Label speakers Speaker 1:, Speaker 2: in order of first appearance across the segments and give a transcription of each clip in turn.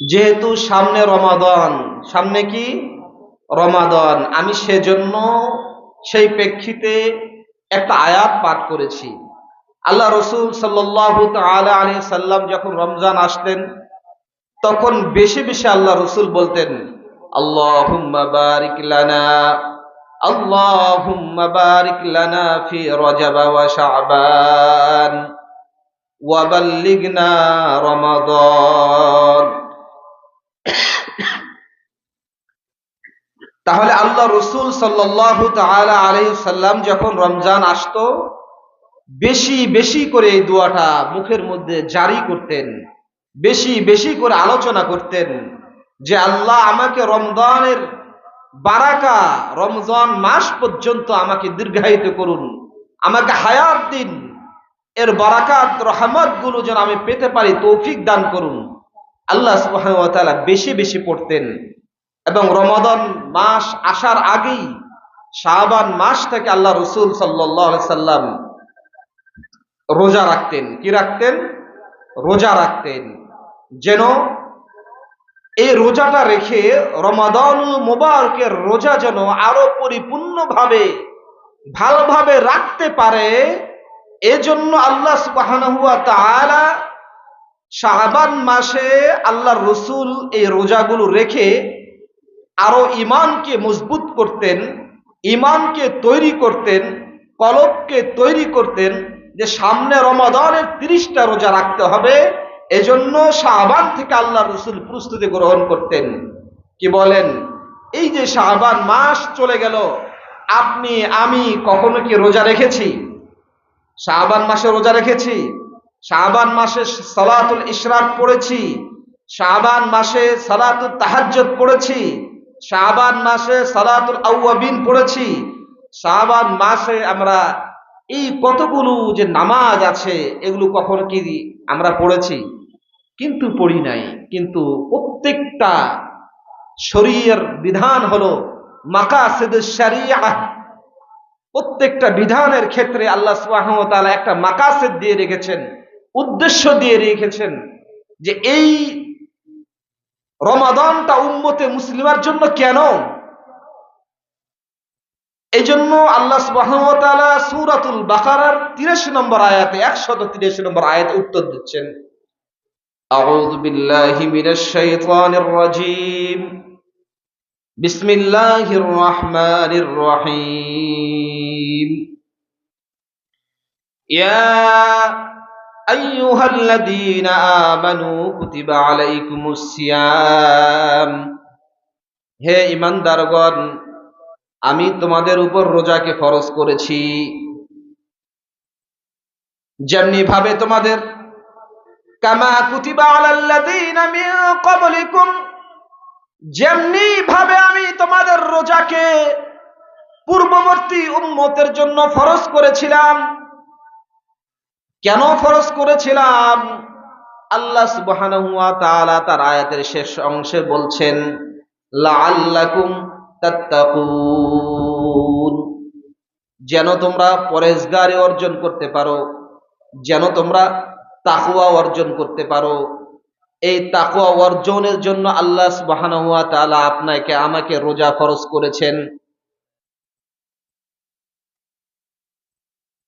Speaker 1: যেহেতু সামনে রমাদন, সামনে কি? রমাদন। আমি সেজন্য সেই প্রেক্ষিতে একটা আয়াত পাঠ করেছি। আল্লাহ রসুল সাল্লাহ তালা আলী সাল্লাম যখন রমজান আসতেন তখন বেশি বেশি আল্লাহ রসুল বলতেন আল্লাহ বারিক লানা, আল্লাহুম্মা বারিক লানা ফি রজব ওয়া শাবান, ওয়া বাল্লিগনা রমাদান। তাহলে আল্লাহ রসুল সাল্লাহ তালা আলহিসাল্লাম যখন রমজান আসতো, বেশি বেশি করে এই দোয়াটা মুখের মধ্যে জারি করতেন, বেশি বেশি করে আলোচনা করতেন যে আল্লাহ আমাকে রমজানের বারাকা, রমজান মাস পর্যন্ত আমাকে দীর্ঘায়িত করুন, আমাকে হায়াত দিন, এর বারাকাত রহমতগুলো যেন আমি পেতে পারি, তৌফিক দান করুন। আল্লাহ সুবাহ বেশি বেশি পড়তেন। এবং রমাদন মাস আসার আগেই শাহবান মাস থেকে আল্লাহ রসুল সাল্লাম রোজা রাখতেন। কি রাখতেন? রোজা রাখতেন। যেন এই রোজাটা রেখে রমাদানুল মোবারকের রোজা যেন আরও পরিপূর্ণভাবে, ভালোভাবে রাখতে পারে, এজন্য আল্লাহ সুবাহ শাহবান মাসে আল্লাহ রসুল এই রোজাগুলো রেখে আরও ইমানকে মজবুত করতেন ইমানকে তৈরি করতেন, কলবকে তৈরি করতেন যে সামনে রমাদানের তিরিশটা রোজা রাখতে হবে, এজন্য শাহবান থেকে আল্লাহ রসুল প্রস্তুতি গ্রহণ করতেন। কি বলেন? এই যে শাহবান মাস চলে গেল, আপনি, আমি কখনো কি রোজা রেখেছি? শাহবান মাসে রোজা রেখেছি? শাহবান মাসে সালাতুল ইশরাক পড়েছি শাহবান মাসে সালাতুল তাহাজ্জত পড়েছি শাহবান মাসে সালাতুল আউয়াবিন পড়েছি শাহবান মাসে আমরা এই কতগুলো যে নামাজ আছে এগুলো কখন কি আমরা পড়েছি? কিন্তু পড়ি নাই, কিন্তু প্রত্যেকটা শরীর বিধান হলো মাকাসেদ শরিয়া প্রত্যেকটা বিধানের ক্ষেত্রে আল্লাহ সুবাহতালা একটা মাকাসেদ দিয়ে রেখেছেন। উদ্দেশ্য দিয়ে রেখেছেন যে এই রমাদানটা উম্মতে মুসলিমার জন্য কেন এই জন্য আল্লাহ সুবাহতালা সুরাতুল বাকারার তিরাশি নম্বর আয়াতে একশত তিরাশি নম্বর আয়াতে উত্তর দিচ্ছেন أعوذ بالله من الشيطان الرجيم بسم الله الرحمن الرحيم يا أيها الذين آمنوا كتب عليكم الصيام হে ইমানদারগণ আমি তোমাদের উপর রোজাকে ফরজ করেছি যেমনি ভাবে তোমাদের কামা কুতিবা আলাল্লাযীনা মিন ক্বাবলিকুম যেমনি ভাবে আমি তোমাদের রোজাকে পূর্ববর্তী উম্মতের জন্য ফরজ করেছিলাম কেন ফরজ করেছিলাম? আল্লাহ সুবহানাহু তাআলা তার আয়াতের শেষ অংশে বলছেন যেন তোমরা পরেজগারি অর্জন করতে পারো, যেন তোমরা তাকুয়া অর্জন করতে পারো। এই তাকুয়া অর্জনের জন্য আল্লাহ সুবহানাহু ওয়া তাআলা আপনাকে, আমাকে রোজা ফরজ করেছেন।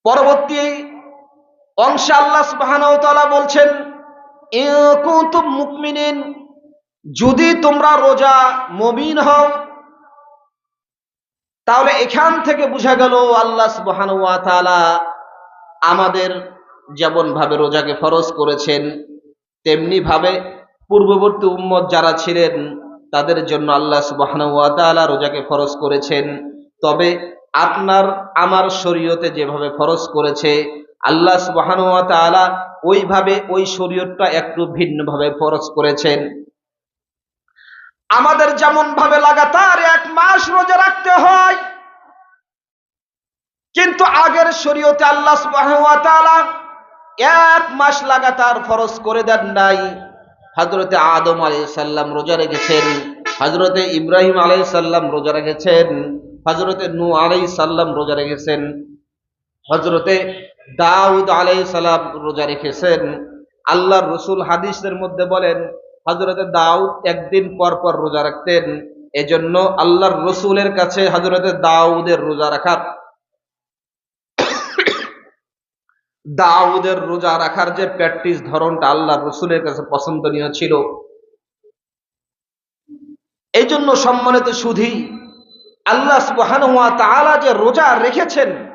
Speaker 1: পরবর্তী অংশে আল্লাহ সুবহানাহু ওয়া বলছেন মুকমিনিন যদি তোমরা রোজা মমিন হও, তাহলে এখান থেকে বোঝা গেল আল্লাহ তাআলা আমাদের যেমন ভাবে রোজাকে ফরজ করেছেন, তেমনি ভাবে পূর্ববর্তী উম্মত যারা ছিলেন, তাদের জন্য আল্লাহ সুবহানাহু ওয়া রোজাকে ফরজ করেছেন। তবে আপনার, আমার শরীয়তে যেভাবে ফরজ করেছে আল্লাহ সুবহানাহু ওয়া তাআলা ওইভাবে ওই শরীয়তটা একটু ভিন্নভাবে ফরজ করেছেন। আমাদের যেমন ভাবে লাগাতার এক মাস রোজা রাখতে হয়, কিন্তু আগের শরীয়তে আল্লাহ সুবহানাহু ওয়া তাআলা এক মাস লাগাতার ফরজ করে দেন নাই। হজরতে আদম আলাইহিস সাল্লাম রোজা রেখেছেন হজরতে ইব্রাহিম আলাইহিস সাল্লাম রোজা রেখেছেন হজরতে নু আলাইহিস সাল্লাম রোজা রেখেছেন হজরতে দাউদ আলাইহিস সালাম রোজা রেখেছেন। আল্লাহর রসুল হাদিসের মধ্যে বলেন হজরতে দাউদ একদিন পর পর রোজা রাখতেন, এজন্য আল্লাহর রসুলের কাছে হজরতে দাউদের রোজা রাখার দাউদের রোজা রাখার যে প্র্যাকটিস ধরনটা আল্লাহর রসুলের কাছে পছন্দনীয় ছিল। এই জন্য সম্মানিত সুধী, আল্লাহ সুবহানাহু তাআলা যে রোজা রেখেছেন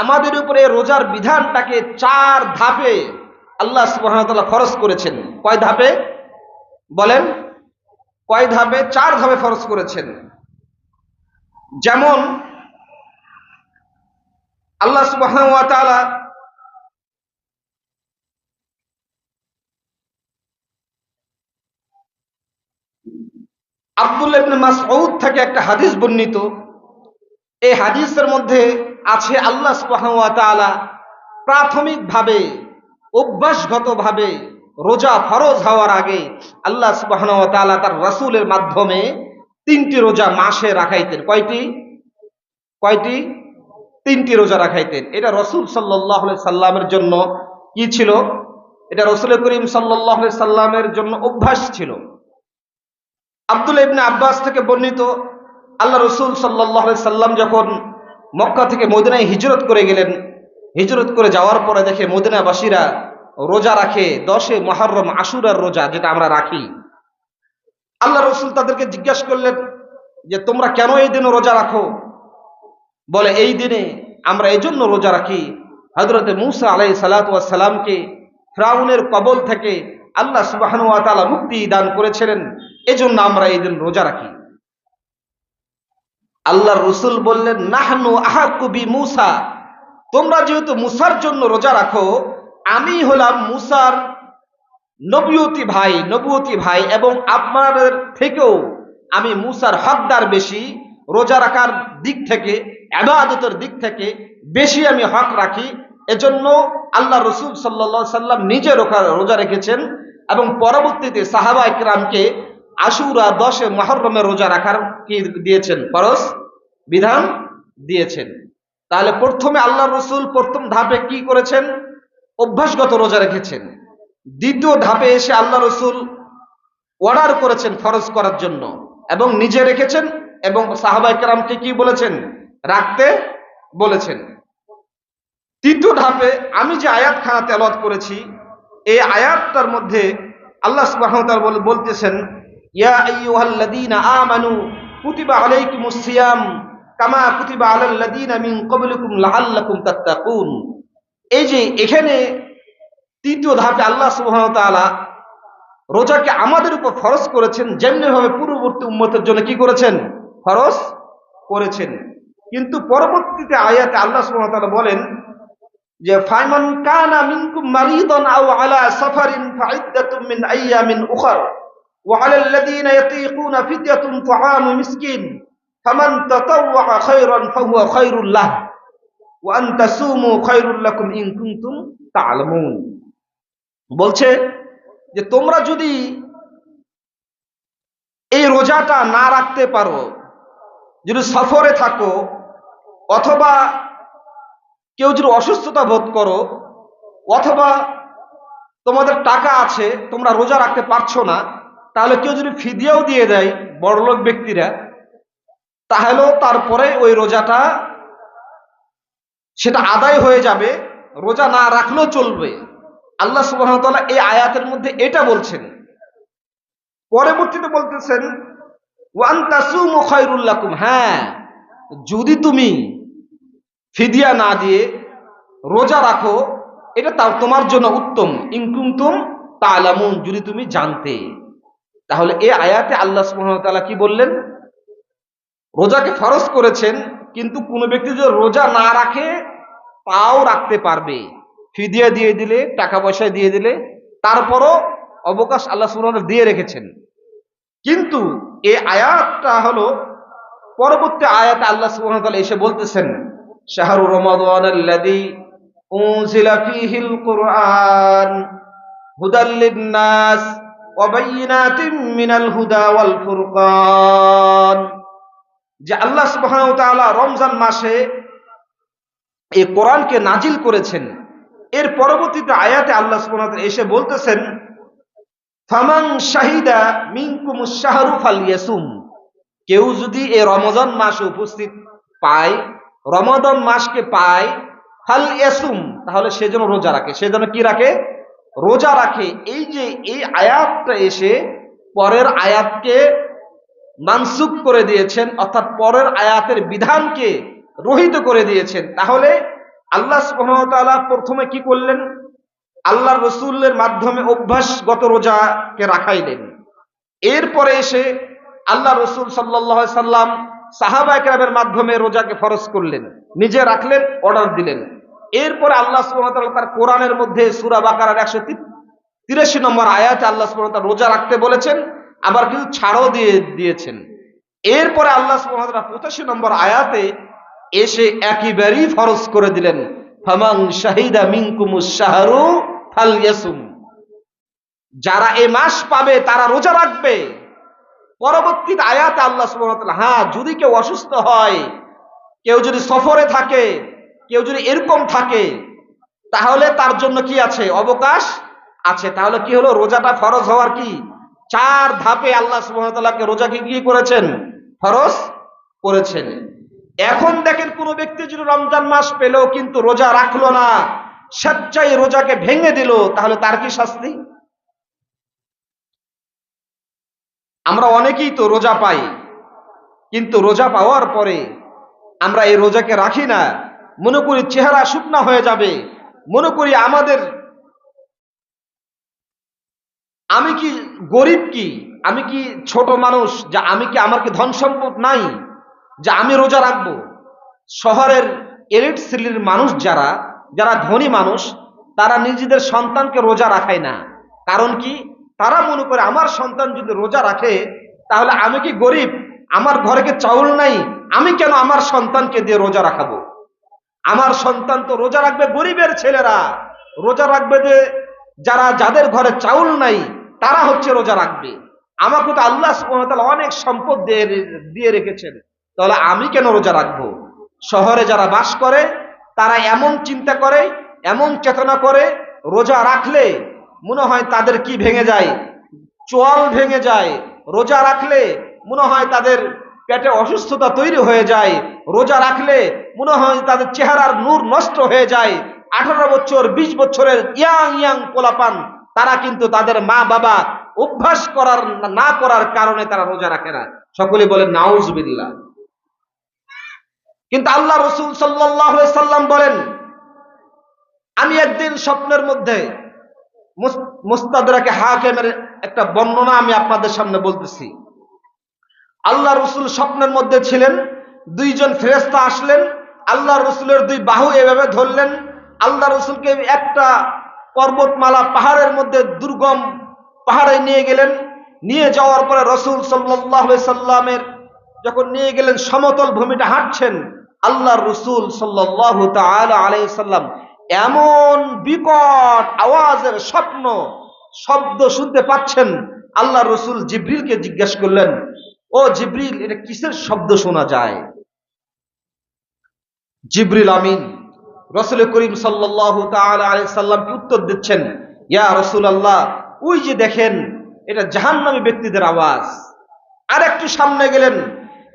Speaker 1: আমাদের উপরে রোজার বিধানটাকে চার ধাপে আল্লাহ তাআলা ফরজ করেছেন। কয় ধাপে? বলেন। কয় ধাপে? চার ধাপে ফরজ করেছেন। যেমন আল্লাহ তাআলা আব্দুল্লাহ ইবনে মাসউদ থেকে একটা হাদিস বর্ণিত। এই হাদিসের মধ্যে আছে আল্লাহ তাআলা প্রাথমিকভাবে, অভ্যাসগতভাবে রোজা ফরজ হওয়ার আগে আল্লাহ তাআলা তার রাসূলের মাধ্যমে তিনটি রোজা মাসে রাখাইতেন। কয়টি? কয়টি? তিনটি রোজা রাখাইতেন। এটা রসুল সাল্লাহ সাল্লামের জন্য কি ছিল? এটা রসুল করিম সাল্লাহ সাল্লামের জন্য অভ্যাস ছিল। আব্দুল ইবনে আব্বাস থেকে বর্ণিত, আল্লাহ রসুল সাল্লাহ সাল্লাম যখন মক্কা থেকে মদিনায় হিজরত করে গেলেন। হিজরত করে যাওয়ার পরে দেখে মদিনাবাসীরা রোজা রাখে। দশে মহরম আশুরার রোজা যেটা আমরা রাখি। আল্লাহ রসুল তাদেরকে জিজ্ঞাসা করলেন যে, তোমরা কেন এই দিনে রোজা রাখো? বলে, এই দিনে আমরা এই জন্য রোজা রাখি। হজরতে মুসা আলাই সালাতামকে ফ্রাউনের কবল থেকে আল্লাহ সুবাহানুয়া তালা মুক্তি দান করেছিলেন। এজন্য আমরা এই দিন রোজা রাখি। আল্লাহ রসুল বললেন, নাহনু আহাকুবি মুসা। তোমরা যেহেতু মুসার জন্য রোজা রাখো, আমি হলাম মুসার নবীয়তি ভাই নবুয়তি ভাই, এবং আপনাদের থেকেও আমি মুসার হকদার বেশি, রোজা রাখার দিক থেকে, আবাদতের দিক থেকে বেশি আমি হক রাখি। এজন্য আল্লাহ রসুল সাল্লা সাল্লাম নিজে রোজা রেখেছেন এবং পরবর্তীতে সাহাবা ইকরামকে আশুরা দশে মহরমে রোজা রাখার কি দিয়েছেন? ফরজ? বিধান দিয়েছেন। তাহলে প্রথমে আল্লাহ রসুল প্রথম ধাপে কি করেছেন? অভ্যাসগত রোজা রেখেছেন। দ্বিতীয় ধাপে এসে আল্লাহ রসুল অর্ডার করেছেন ফরজ করার জন্য এবং নিজে রেখেছেন এবং সাহাবাইকার কি বলেছেন? রাখতে বলেছেন। তৃতীয় ধাপে আমি যে আয়াত খানা তেলত করেছি, এই আয়াতটার মধ্যে আল্লাহ সুবাহ বলতেছেন ইয়া কামা মিন এই যে এখানে তৃতীয় ধাপে আল্লাহ সুবহানাহু রোজাকে আমাদের উপর ফরজ করেছেন যেমনি ভাবে পূর্ববর্তী উম্মতের জন্য কি করেছেন? ফরজ করেছেন। কিন্তু পরবর্তীতে আয়াতে আল্লাহ সুবহানাহু বলেন যে, ফাইমান কানা মিনকুম মারিদান আও আলা সাফারিন ফাইদ্দাতুম মিন আইয়ামিন وعلى الذين يطيقون فدية طعام مسكين فمن تطوع خيرا فهو خير له وأن تصوموا خير لكم إن كنتم تعلمون বলছে যে তোমরা যদি এই রোজাটা না রাখতে পারো যদি সফরে থাকো অথবা কেউ যদি অসুস্থতা বোধ করো অথবা তোমাদের টাকা আছে তোমরা রোজা রাখতে পারছো না তাহলে কেউ যদি ফিদিয়াও দিয়ে দেয় বড়লোক ব্যক্তিরা, তাহলেও তারপরে ওই রোজাটা সেটা আদায় হয়ে যাবে, রোজা না রাখলেও চলবে। আল্লাহ সুবাহ এই আয়াতের মধ্যে এটা বলছেন। পরবর্তীতে বলতেছেন, ওয়ান তাসুম খয়রুল্লাকুম হ্যাঁ যদি তুমি ফিদিয়া না দিয়ে রোজা রাখো, এটা তাও তোমার জন্য উত্তম। ইনকুমতুম তালামুন যদি তুমি জানতে। তাহলে এ আয়াতে আল্লাহ সুহামতাল্লাহ কি বললেন? রোজাকে ফরজ করেছেন, কিন্তু কোন ব্যক্তি যদি রোজা না রাখে তাও রাখতে পারবে। ফিদিয়া দিয়ে দিলে, টাকা পয়সা দিয়ে দিলে, তারপরও অবকাশ আল্লাহ সুহাম দিয়ে রেখেছেন। কিন্তু এ আয়াতটা হলো, পরবর্তী আয়াতে আল্লাহ সুহামতাল্লাহ এসে বলতেছেন, শাহরু রমাদান আল্লাযী উনজিলা ফীহিল কুরআন লিন-নাস وبينات من الهدى والفرقان যে আল্লাহ সুবহানাহু ওয়া তাআলা রমজান মাসে এই কোরআনকে নাজিল করেছেন এর পরবর্তীতে আয়াতে আল্লাহ সুবহানাহু এসে বলতেছেন ফামান শাহিদা মিনকুম শাহরু ফাল ইয়াসুম কেউ যদি এই রমজান মাসে উপস্থিত পায় রমাদান মাসকে পায় ফাল ইয়াসুম তাহলে সে যেন রোজা রাখে সে যেন কি রাখে রোজা রাখে, এই যে এই আয়াতটা এসে পরের আয়াতকে মানসুক করে দিয়েছেন, অর্থাৎ পরের আয়াতের বিধানকে রহিত করে দিয়েছেন, তাহলে আল্লাহ সুবহানাহু প্রথমে কি করলেন? আল্লাহ রসুলের মাধ্যমে অভ্যাসগত রোজাকে রাখাইলেন। এরপরে এসে আল্লাহ রসুল সাল্লাহ সাল্লাম সাহাবা একরামের মাধ্যমে রোজাকে ফরজ করলেন, নিজে রাখলেন, অর্ডার দিলেন। এরপরে আল্লাহ সুবহানাহু তার কোরআনের মধ্যে সুরা বাকারার একশো তিরাশি নম্বর আয়াতে আল্লাহ সুবহানাহু রোজা রাখতে বলেছেন, আবার কিছু ছাড়ও দিয়ে দিয়েছেন। এরপরে আল্লাহ সুবহানাহু পঁচাশি নম্বর আয়াতে এসে একেবারেই ফরজ করে দিলেন ফামাং শাহিদা মিনকুমুস শাহরু ফালইয়াসুম। যারা এ মাস পাবে, তারা রোজা রাখবে। পরবর্তীতে আয়াতে আল্লাহ তাআলা হ্যাঁ যদি কেউ অসুস্থ হয়, কেউ যদি সফরে থাকে কেউ যদি এরকম থাকে, তাহলে তার জন্য কি আছে? অবকাশ আছে। তাহলে কি হলো? রোজাটা ফরজ হওয়ার কি? চার ধাপে আল্লাহ সুবহানাহু রোজাকে কি করেছেন? ফরজ করেছেন। এখন দেখেন কোন ব্যক্তি যদি রমজান মাস পেলেও কিন্তু রোজা রাখল না, স্বেচ্ছায় রোজাকে ভেঙে দিল, তাহলে তার কি শাস্তি? আমরা অনেকেই তো রোজা পাই, কিন্তু রোজা পাওয়ার পরে আমরা এই রোজাকে রাখি না। মনে করি চেহারা শুকনা হয়ে যাবে। মনে করি আমাদের, আমি কি গরিব কি? আমি কি ছোট মানুষ? যা আমি কি, আমার কি ধন সম্পদ নাই? যে আমি রোজা রাখব? শহরের এলিট শ্রেণির মানুষ যারা যারা ধনী মানুষ, তারা নিজেদের সন্তানকে রোজা রাখায় না। কারণ কি? তারা মনে করে আমার সন্তান যদি রোজা রাখে, তাহলে আমি কি গরিব? আমার ঘরে কি চাউল নাই? আমি কেন আমার সন্তানকে দিয়ে রোজা রাখাবো? আমার সন্তান তো রোজা রাখবে গরিবের ছেলেরা। রোজা রাখবে যে যারা, যাদের ঘরে চাউল নাই, তারা হচ্ছে রোজা রাখবে। আমাকে তো আল্লাহ অনেক সম্পদ দিয়ে দিয়ে রেখেছেন। তাহলে আমি কেন রোজা রাখব? শহরে যারা বাস করে, তারা এমন চিন্তা করে, এমন চেতনা করে, রোজা রাখলে মনে হয় তাদের কি ভেঙে যায়? চোয়াল ভেঙে যায়। রোজা রাখলে মনে হয় তাদের পেটে অসুস্থতা তৈরি হয়ে যায়, রোজা রাখলে মনে হয় তাদের চেহারার নূর নষ্ট হয়ে যায়। আঠারো বছর ২০ বছরের ইয়াং ইয়াং পোলাপান, তারা কিন্তু তাদের মা বাবা অভ্যাস করার না করার কারণে তারা রোজা রাখে না। সকলে বলে নাউজ বিল্লা কিন্তু আল্লাহ রসুল সাল্লাম বলেন, আমি একদিন স্বপ্নের মধ্যে মুস্তাদাকে হাকেমের একটা বর্ণনা আমি আপনাদের সামনে বলতেছি। আল্লাহ রসুল স্বপ্নের মধ্যে ছিলেন, দুইজন ফেরেস্তা আসলেন, আল্লাহ রসুলের দুই বাহু এভাবে ধরলেন, আল্লাহ রসুলকে একটা পর্বতমালা পাহাড়ের মধ্যে দুর্গম পাহাড়ে নিয়ে গেলেন, নিয়ে যাওয়ার পরে রসুল সাল্লাহ সাল্লামের যখন নিয়ে গেলেন সমতল ভূমিটা হাঁটছেন, আল্লাহ রসুল সাল্লাহ আলাইসাল্লাম এমন বিকট আওয়াজের স্বপ্ন, শব্দ শুনতে পাচ্ছেন, আল্লাহ রসুল জিব্রিলকে জিজ্ঞেস করলেন ও জিব্রিল, এটা কিসের শব্দ শোনা যায়? জিব্রিল আমিন, রসুল করিম সাল্লাহ সাল্লামকে উত্তর দিচ্ছেন? ইয়া রসুল আল্লাহ ওই যে দেখেন, এটা জাহান্নামী ব্যক্তিদের আওয়াজ। আর একটু সামনে গেলেন,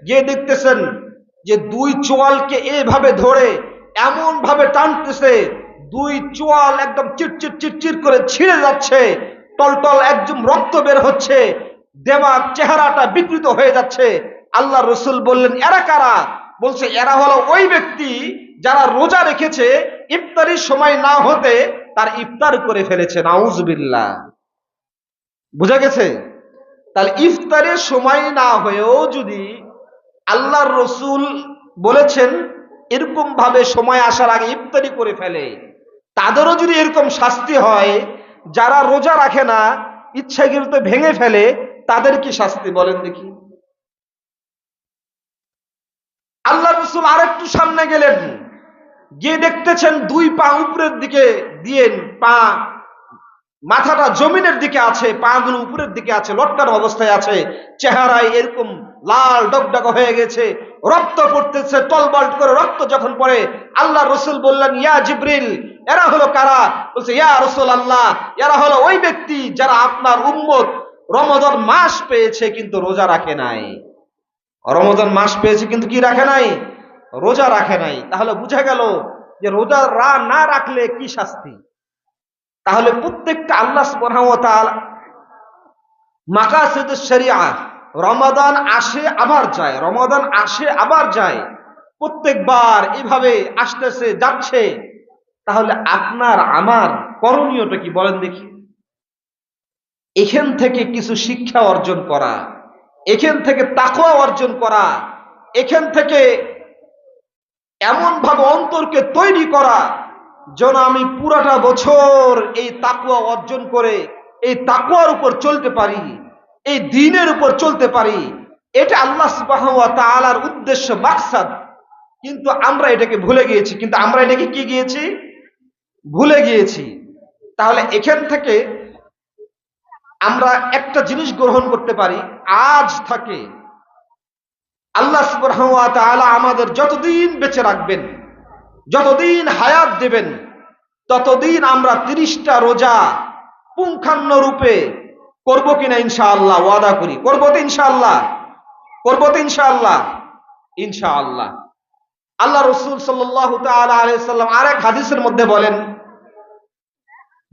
Speaker 1: গিয়ে দেখতেছেন যে দুই চোয়ালকে এভাবে ধরে এমন ভাবে টানতেছে, দুই চোয়াল একদম চিটচিট চিটচিট করে ছিঁড়ে যাচ্ছে, টলটল একদম রক্ত বের হচ্ছে দেমার চেহারাটা বিকৃত হয়ে যাচ্ছে। আল্লাহ রসুল বললেন, এরা কারা? বলছে, এরা হলো ওই ব্যক্তি যারা রোজা রেখেছে, ইফতারির সময় না হতে তার ইফতার করে ফেলেছে। নাউজবিল্লা বুঝা গেছে? তাহলে ইফতারের সময় না হয়েও যদি আল্লাহর রসুল বলেছেন এরকম ভাবে সময় আসার আগে ইফতারি করে ফেলে, তাদেরও যদি এরকম শাস্তি হয়, যারা রোজা রাখে না, ইচ্ছাকৃত ভেঙে ফেলে তাদের কি শাস্তি বলেন দেখি। আল্লাহ রসুল আরেকটু সামনে গেলেন, গিয়ে দেখতেছেন দুই পা উপরের দিকে দিয়ে পা, মাথাটা জমিনের দিকে আছে, পাগুলো উপরের দিকে আছে, লটকানো অবস্থায় আছে, চেহারায় এরকম লাল ডকডক হয়ে গেছে, রক্ত পড়তেছে, টলবল করে রক্ত যখন পড়ে, আল্লাহ রসুল বললেন, ইয়া জিব্রিল, এরা হলো কারা? বলছে, ইয়া রসুল আল্লাহ এরা হলো ওই ব্যক্তি যারা আপনার উম্মত রমজান মাস পেয়েছে কিন্তু রোজা রাখে নাই। রমজান মাস পেয়েছে কিন্তু কি রাখে নাই? রোজা রাখে নাই। তাহলে বুঝা গেল যে রোজা রা, না রাখলে কি শাস্তি? তাহলে প্রত্যেকটা আল্লাহ মাকাসিদ শরিয়া রমাদান আসে আবার যায় রমাদান আসে আবার যায়, প্রত্যেকবার এভাবে আসতেছে, যাচ্ছে। তাহলে আপনার, আমার করণীয়টা কি বলেন দেখি। এখান থেকে কিছু শিক্ষা অর্জন করা, এখান থেকে তাকওয়া অর্জন করা, এখান থেকে এমন ভাবে অন্তরকে তৈরি করা যেন আমি পুরাটা বছর এই তাকুয়া অর্জন করে, এই তাকুয়ার উপর চলতে পারি, এই দিনের উপর চলতে পারি। এটা আল্লাহ তালার উদ্দেশ্য, মাকসাদ। কিন্তু আমরা এটাকে ভুলে গিয়েছি। কিন্তু আমরা এটাকে কি গিয়েছি? ভুলে গিয়েছি। তাহলে এখান থেকে আমরা একটা জিনিস গ্রহণ করতে পারি, আজ থাকে। আল্লাহ তাআলা আমাদের যতদিন বেঁচে রাখবেন, যতদিন হায়াত দেবেন, ততদিন আমরা তিরিশটা রোজা পুঙ্খান্ন রূপে করব কিনা ইনশাআল্লাহ, ওয়াদা করি। করব তো ইনশাআল্লাহ, করব তো ইনশাআল্লাহ ইনশাআল্লাহ। আল্লাহ রসুল সাল্লাহ আরেক হাদিসের মধ্যে বলেন,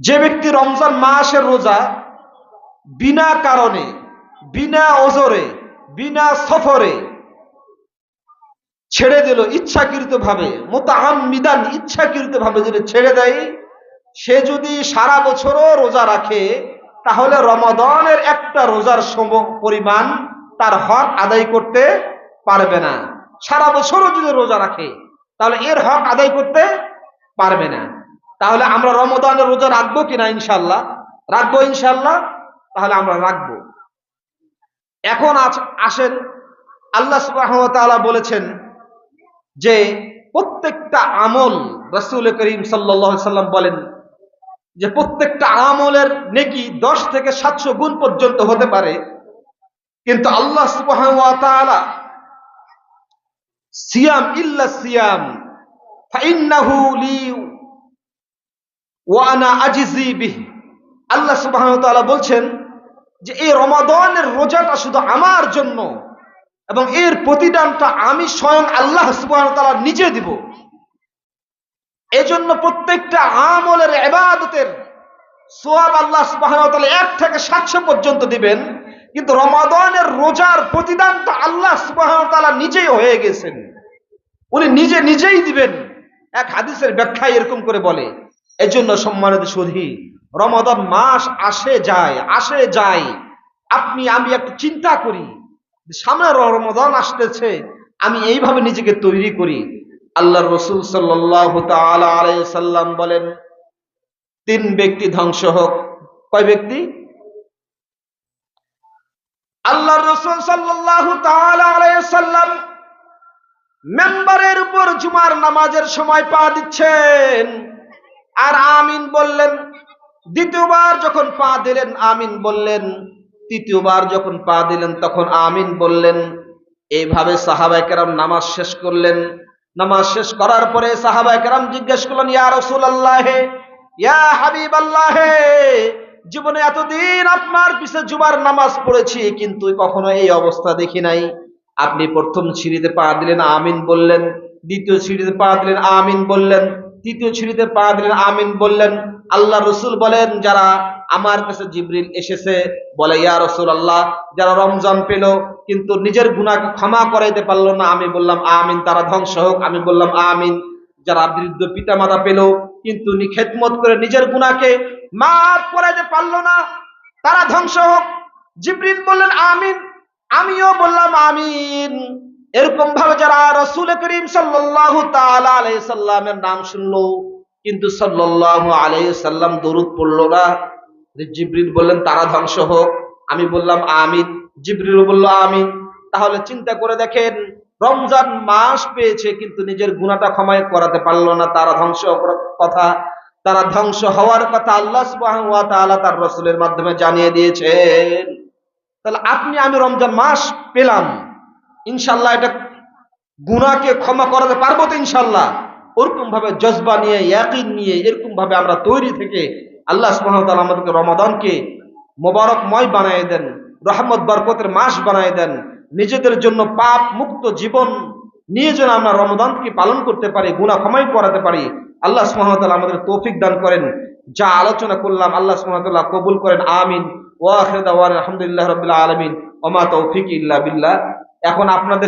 Speaker 1: যে ব্যক্তি রমজান মাসের রোজা বিনা কারণে, বিনা ওজরে, বিনা সফরে ছেড়ে দিল ইচ্ছাকৃত ভাবে মোতাহামিদান ইচ্ছাকৃত ভাবে যদি ছেড়ে দেয়, সে যদি সারা বছরও রোজা রাখে, তাহলে রমাদনের একটা রোজার সম পরিমাণ তার হক আদায় করতে পারবে না। সারা বছরও যদি রোজা রাখে, তাহলে এর হক আদায় করতে পারবে না। তাহলে আমরা রমদানের রোজা রাখব কিনা ইনশাল্লাহ রাখব ইনশাল্লাহ তাহলে আমরা রাখব। এখন আসেন, আল্লাহ সুবাহ বলেছেন যে, প্রত্যেকটা আমল রসুল করিম সাল্লাম বলেন যে, প্রত্যেকটা আমলের নেকি দশ থেকে সাতশো গুণ পর্যন্ত হতে পারে। কিন্তু আল্লাহ সুবাহ সিয়াম ইল্লা সিয়াম ফাইন্নাহু লি ওয়ানা আজিজি বিহ। আল্লাহ সুবাহ বলছেন যে এই রমাদানের রোজাটা শুধু আমার জন্য এবং এর প্রতিদানটা আমি স্বয়ং আল্লাহ সুবাহ নিজে দিব। এজন্য প্রত্যেকটা আমলের এবাদতের সোয়াব আল্লাহ সুবাহ এক থেকে সাতশো পর্যন্ত দিবেন। কিন্তু রমাদানের রোজার প্রতিদানটা আল্লাহ সুবাহ নিজেই হয়ে গেছেন। উনি নিজে নিজেই দিবেন। এক হাদিসের ব্যাখ্যায় এরকম করে বলে, এজন্য সম্মানিত সুধী রমাদান মাস আসে যায় আসে যায়। আপনি, আমি একটু চিন্তা করি সামনে রমদান আসতেছে, আমি এইভাবে নিজেকে তৈরি করি। আল্লাহ রসুল সাল্লাম বলেন, তিন ব্যক্তি ধ্বংস হোক। কয় ব্যক্তি? আল্লাহ রসুল সাল্লাম মেম্বারের উপর জুমার নামাজের সময় পা দিচ্ছেন। আর আমিন বললেন দ্বিতীয়বার যখন পা দিলেন, আমিন বললেন। তৃতীয়বার যখন পা দিলেন, তখন আমিন বললেন। এইভাবে সাহাবাই কেরাম নামাজ শেষ করলেন। নামাজ শেষ করার পরে সাহাবাই কেরাম জিজ্ঞেস করলেন, ইয়া রসুল আল্লাহে ইয়া হাবিব আল্লাহে জীবনে এতদিন আপনার পিছে জুমার নামাজ পড়েছি, কিন্তু কখনো এই অবস্থা দেখি নাই। আপনি প্রথম সিঁড়িতে পা দিলেন, আমিন বললেন। দ্বিতীয় সিঁড়িতে পা দিলেন, আমিন বললেন। তৃতীয় সিঁড়িতে পা দিলেন, আমিন বললেন আল্লাহ রসুল বলেন, যারা আমার কাছে জিবরিল এসেছে, বলে, ইয়া রসুল আল্লাহ যারা রমজান পেল, কিন্তু নিজের গুণাকে ক্ষমা করাইতে পারল না, আমি বললাম, আমিন, তারা ধ্বংস হোক, আমি বললাম, আমিন। যারা বৃদ্ধ পিতা মাতা পেল, কিন্তু খেদমত করে নিজের গুণাকে মাফ করাইতে পারল না, তারা ধ্বংস হোক। জিবরিল বললেন, আমিন, আমিও বললাম, আমিন। এরকম ভাবে যারা রসুল করিম সাল্লাহ সাল্লামের নাম শুনলো, কিন্তু সাল্লাহ আলাইসাল্লাম দরুদ পড়ল না। জিব্রিল বললেন, তারা ধ্বংস হোক। আমি বললাম, আমিন। জিব্রিল বলল আমি তাহলে চিন্তা করে দেখেন, রমজান মাস পেয়েছে, কিন্তু নিজের গুণাটা ক্ষমায় করাতে পারল না। তারা ধ্বংস কথা, তারা ধ্বংস হওয়ার কথা আল্লাহ তার রসুলের মাধ্যমে জানিয়ে দিয়েছেন। তাহলে আপনি, আমি রমজান মাস পেলাম। ইনশাল্লাহ এটা গুণাকে ক্ষমা করাতে পারব তো ইনশাল্লাহ। ওরকম ভাবে জজবা নিয়ে, ইয়াকিন নিয়ে এরকম ভাবে আমরা তৈরি থেকে আল্লাহ তাআলা আমাদেরকে রমাদানকে মোবারকময় বানায় দেন, রহমত, বরকতের মাস বানায় দেন। নিজেদের জন্য পাপ মুক্ত জীবন নিয়ে যেন আমরা রমদানকে পালন করতে পারি গুণা ক্ষমাই করাতে পারি, আল্লাহ সুহামতাল্লাহ আমাদের তৌফিক দান করেন। যা আলোচনা করলাম, আল্লাহ সুহামতাল্লাহ কবুল করেন, আমিন। ওয়াহিদ আলহামদুলিল্লাহ রবিল্লা আলমিন। ওমা তৌফিক ইল্লা বিল্লাহ। এখন আপনাদের